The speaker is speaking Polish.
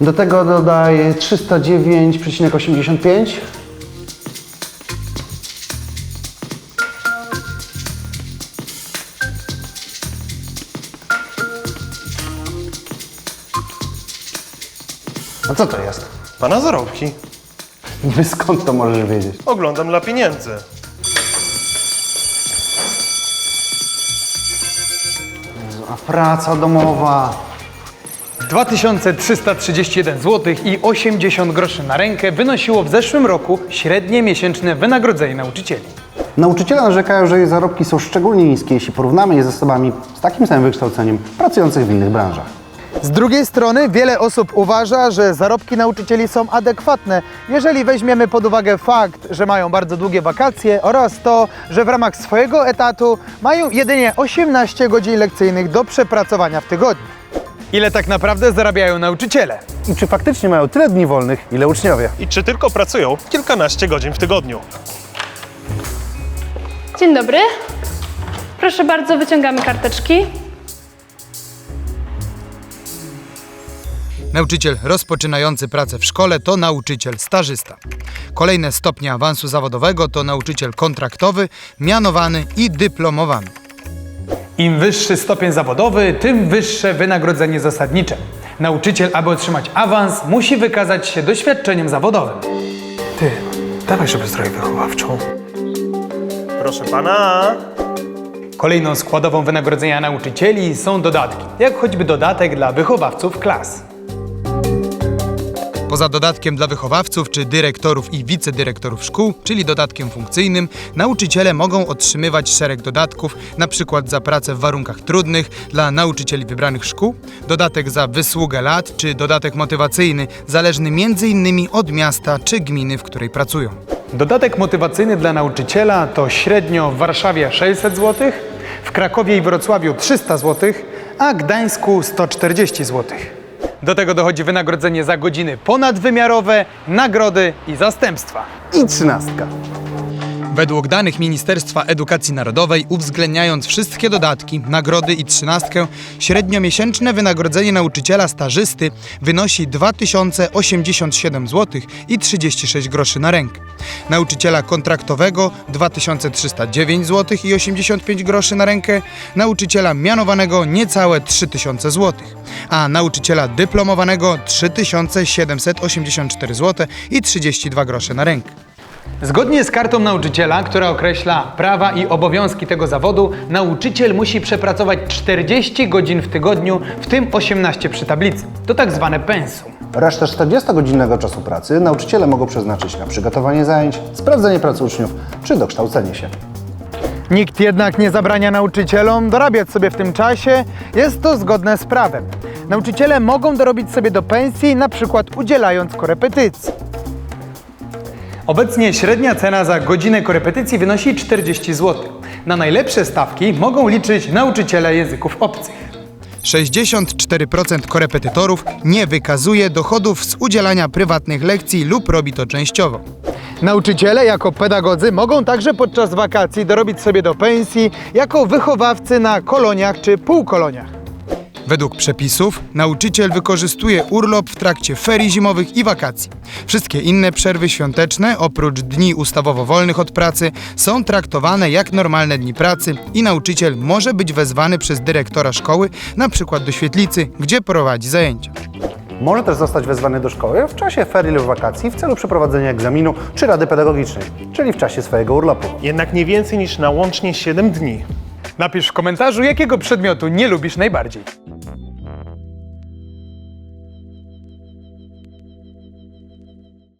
Do tego dodaję 309,85. A co to jest? Pana zarobki. Wy skąd to możesz wiedzieć? Oglądam dla pieniędzy. A praca domowa? 2331 zł i 80 groszy na rękę wynosiło w zeszłym roku średnie miesięczne wynagrodzenie nauczycieli. Nauczyciele narzekają, że ich zarobki są szczególnie niskie, jeśli porównamy je z osobami z takim samym wykształceniem pracujących w innych branżach. Z drugiej strony wiele osób uważa, że zarobki nauczycieli są adekwatne, jeżeli weźmiemy pod uwagę fakt, że mają bardzo długie wakacje oraz to, że w ramach swojego etatu mają jedynie 18 godzin lekcyjnych do przepracowania w tygodniu. Ile tak naprawdę zarabiają nauczyciele? I czy faktycznie mają tyle dni wolnych, ile uczniowie? I czy tylko pracują kilkanaście godzin w tygodniu? Dzień dobry. Proszę bardzo, wyciągamy karteczki. Nauczyciel rozpoczynający pracę w szkole to nauczyciel stażysta. Kolejne stopnie awansu zawodowego to nauczyciel kontraktowy, mianowany i dyplomowany. Im wyższy stopień zawodowy, tym wyższe wynagrodzenie zasadnicze. Nauczyciel, aby otrzymać awans, musi wykazać się doświadczeniem zawodowym. Ty, dawaj żeby zdrowie wychowawczą. Proszę pana. Kolejną składową wynagrodzenia nauczycieli są dodatki, jak choćby dodatek dla wychowawców klas. Poza dodatkiem dla wychowawców czy dyrektorów i wicedyrektorów szkół, czyli dodatkiem funkcyjnym, nauczyciele mogą otrzymywać szereg dodatków, np. za pracę w warunkach trudnych dla nauczycieli wybranych szkół, dodatek za wysługę lat czy dodatek motywacyjny, zależny m.in. od miasta czy gminy, w której pracują. Dodatek motywacyjny dla nauczyciela to średnio w Warszawie 600 zł, w Krakowie i Wrocławiu 300 zł, a Gdańsku 140 zł. Do tego dochodzi wynagrodzenie za godziny ponadwymiarowe, nagrody i zastępstwa. I trzynastka. Według danych Ministerstwa Edukacji Narodowej, uwzględniając wszystkie dodatki, nagrody i trzynastkę, średniomiesięczne wynagrodzenie nauczyciela stażysty wynosi 2087 zł i 36 groszy na rękę. Nauczyciela kontraktowego 2309 zł i 85 groszy na rękę, nauczyciela mianowanego niecałe 3000 zł, a nauczyciela dyplomowanego 3784 zł i 32 grosze na rękę. Zgodnie z kartą nauczyciela, która określa prawa i obowiązki tego zawodu, nauczyciel musi przepracować 40 godzin w tygodniu, w tym 18 przy tablicy. To tak zwane pensum. Resztę 40-godzinnego czasu pracy nauczyciele mogą przeznaczyć na przygotowanie zajęć, sprawdzenie pracy uczniów czy dokształcenie się. Nikt jednak nie zabrania nauczycielom dorabiać sobie w tym czasie, jest to zgodne z prawem. Nauczyciele mogą dorobić sobie do pensji, na przykład udzielając korepetycji. Obecnie średnia cena za godzinę korepetycji wynosi 40 zł. Na najlepsze stawki mogą liczyć nauczyciele języków obcych. 64% korepetytorów nie wykazuje dochodów z udzielania prywatnych lekcji lub robi to częściowo. Nauczyciele jako pedagodzy mogą także podczas wakacji dorobić sobie do pensji jako wychowawcy na koloniach czy półkoloniach. Według przepisów nauczyciel wykorzystuje urlop w trakcie ferii zimowych i wakacji. Wszystkie inne przerwy świąteczne, oprócz dni ustawowo wolnych od pracy, są traktowane jak normalne dni pracy i nauczyciel może być wezwany przez dyrektora szkoły, na przykład do świetlicy, gdzie prowadzi zajęcia. Może też zostać wezwany do szkoły w czasie ferii lub wakacji w celu przeprowadzenia egzaminu czy rady pedagogicznej, czyli w czasie swojego urlopu. Jednak nie więcej niż na łącznie 7 dni. Napisz w komentarzu, jakiego przedmiotu nie lubisz najbardziej.